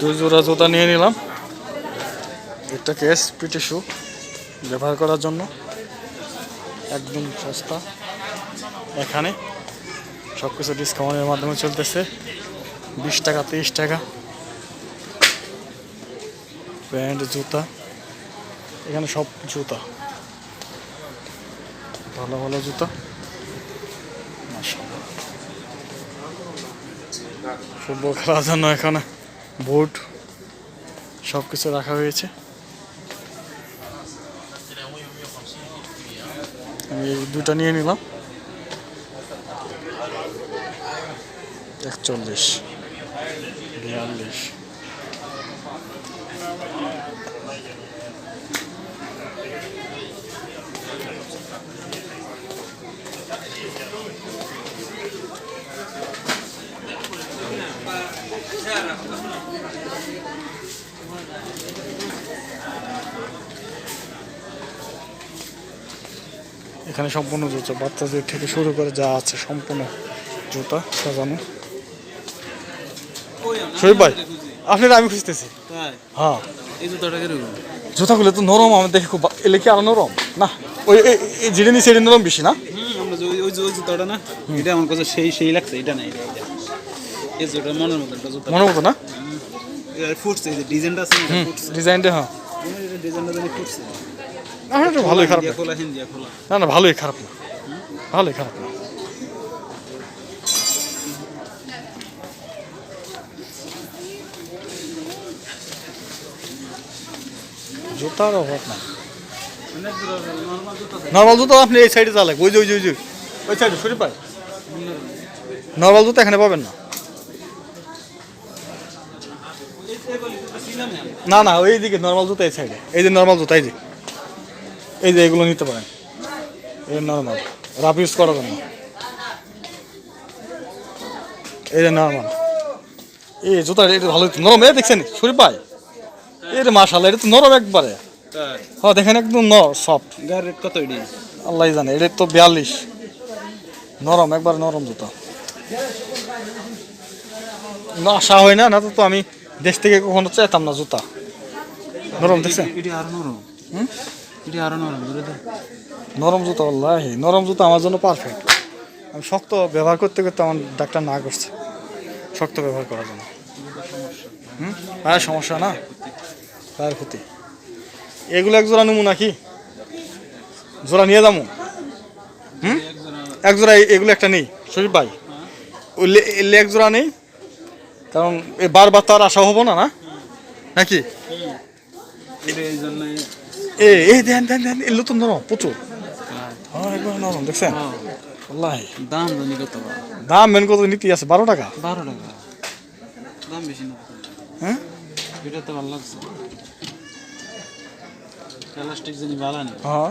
দুই জোড়া জুতা নিয়ে নিলাম। একটা কেস পিটি শু ব্যবহার করার জন্য। একদম সস্তা। এখানে সব কিছু ডিসকাউন্টের মাধ্যমে চলতেছে। বিশ টাকা, তিরিশ টাকা। প্যান্ট, জুতা। এখানে সব জুতা। ভালো ভালো জুতা। ফুটবল খেলার জন্য এখানে বুট সব কিছু রাখা হয়েছে। আমি দুটা নিয়ে নিলাম। একচল্লিশ বিয়াল্লিশ। এখানে সম্পূর্ণ জুতো। বাচ্চাদের থেকে শুরু করে যা আছে সম্পূর্ণ জুতা সাজানো। শরীফ ভাই আপনার আমি খুঁজতেছি। হ্যাঁ। এই জুতাটা কীরকম? জুতাগুলো তো নরম আমার দেখে খুব এলে কি আরও নরম? না ওই যেটা নিচে এটা নরম বেশি না? ওই- জুতাটা না এটা আমার কাছে সেই সেই লাগছে এটা না এটা এই জুতা মনের মতো একটা জুতা। মতো না? ফুটছে এই যে ডিজাইনটা আছে না ফুটছে ডিজাইনটা হ্যাঁ। ডিজাইনটা জানি ফুটছে ভালোই খারাপ না। খোলা হিন্দিয়া খোলা। না না ভালোই খারাপ না। ভালোই খারাপ না। জুতার অভাব না নরমাল জুতা আপনি এই সাইডে চালাক ওই যে ওই যে ওই যে। ওই সাইডে সরি পাই নর্মাল জুতো এখানে পাবেন না। না না ওই দিকে নর্মাল জুতো এই সাইডে এই যে নর্মাল জুতো এই যে। এই যে এগুলো নিতে পারেন। এই নর্মাল রাফ ইউজ করার জন্য। এই যে নর্মাল এই জুতা এটা ভালো নরম। এ দেখছেন সরি পাই। এটা মাশাল্লাহ এটা তো নরম একবারে। তাই হ্যাঁ দেখেন একদম ন সফট রেট কত আল্লাহ জানে এটা তো বিয়াল্লিশ। নরম একবার নরম জুতো। না আশা হয় না না তো তো আমি দেশ থেকে কখনো চাইতাম না জুতা। নরম দেখছে আরও নরম। আরও নরম জুতো আল্লাহ নরম জুতো আমার জন্য পারফেক্ট আমি শক্ত ব্যবহার করতে করতে আমার ডাক্তার না করছে। শক্ত ব্যবহার করার জন্য। হুম? পায়ের সমস্যা না? পায়ের ক্ষতি। এগুলো এক জোড়া নেব নাকি? জোড়া নিয়ে যাব? হুম? এক জোড়া এগুলো একটা নেই। শরীর ভাই ওই লে- এ লেগ জোড়া নেই? কারণ এ বারবার তো আর আশা হব না না? নাকি? এ এই দেন দেন দেন এগুলো তো নরম প্রচুর। হ্যাঁ নরম দেখছেন? দাম দাম মেন কত নীতি আছে বারো টাকা? বারো টাকা। দাম বেশি না। হ্যাঁ? এটা তো ভালো লাগছে। প্লাস্টিক জানি ভালো না হ্যাঁ।